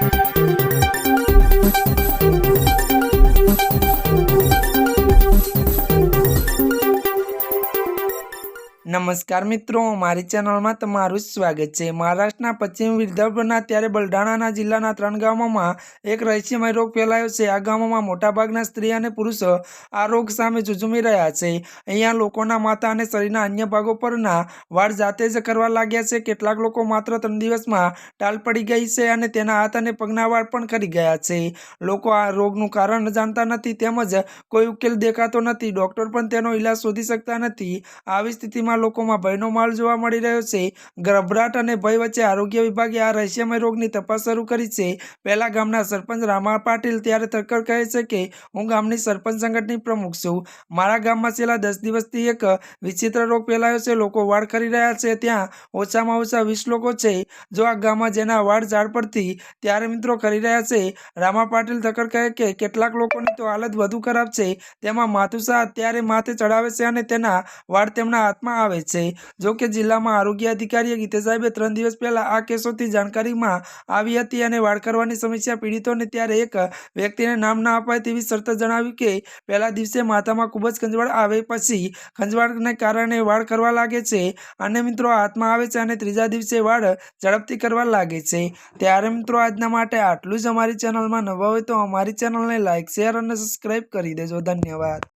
Thank you. નમસ્કાર મિત્રો, મારી ચેનલમાં તમારું સ્વાગત છે. મહારાષ્ટ્રના પશ્ચિમ વિદર્ભના ત્યારે બલડાણાના જિલ્લાના ત્રણ ગામોમાં એક રહસ્યમય રોગ ફેલાયો છે. આ ગામોમાં મોટાભાગના સ્ત્રી અને પુરુષો આ રોગ સામે ઝૂઝુમી રહ્યા છે. અહીંયા લોકોના માથા અને શરીરના અન્ય ભાગો પરના વાળ જાતે જ કરવા લાગ્યા છે. કેટલાક લોકો માત્ર ત્રણ દિવસમાં ટાલ પડી ગઈ છે અને તેના હાથ અને પગના વાળ પણ ખરી ગયા છે. લોકો આ રોગનું કારણ જાણતા નથી તેમજ કોઈ ઉકેલ દેખાતો નથી. ડૉક્ટર પણ તેનો ઈલાજ શોધી શકતા નથી. આવી સ્થિતિમાં લોકોમાં ભયનો માલ જોવા મળી રહ્યો છે. ગભરાટ અને ભય વચ્ચે આરોગ્ય વિભાગે આ રહસ્યમય રોગની તપાસ શરૂ કરી છે. પહેલા ગામના સરપંચ રામા પાટીલ ત્યારે તક્કર કહે છે કે, હું ગામની સરપંચ સંગઠનની પ્રમુખ છું. મારા ગામમાં છેલ્લા દસ દિવસથી એક વિચિત્ર રોગ ફેલાયો છે. લોકો વાળ કરી રહ્યા છે. ત્યાં ઓછામાં ઓછા વીસ લોકો છે. જો આ ગામમાં જેના વાળ ઝાડ પરથી ત્યારે મિત્રો કરી રહ્યા છે. રામા પાટીલ તકર કહે કે, કેટલાક લોકોની તો હાલત વધુ ખરાબ છે. તેમાં માથુસા અત્યારે માથે ચડાવે છે અને તેના વાળ તેમના હાથમાં આવે છે. જો કે જિલ્લામાં આરોગ્ય અધિકારી ગીતે સાહેબે ત્રણ દિવસ પહેલા આ કેસોથી જાણકારીમાં આવી હતી અને વાળ કરવાની સમસ્યા પીડિતોને ત્યારે એક વ્યક્તિને નામ ના અપાય તેવી શરત જણાવી કે પહેલા દિવસે માથામાં ખૂબ જ ખંજવાળ આવે પછી ખંજવાળને કારણે વાળ કરવા લાગે છે. અને મિત્રો હાથમાં આવે છે અને ત્રીજા દિવસે વાળ ઝડપથી કરવા લાગે છે. ત્યારે મિત્રો આજના માટે આટલું જ અમારી ચેનલમાં નવા હોય તો અમારી ચેનલને લાઇક શેર અને સબસ્ક્રાઈબ કરી દેજો. ધન્યવાદ.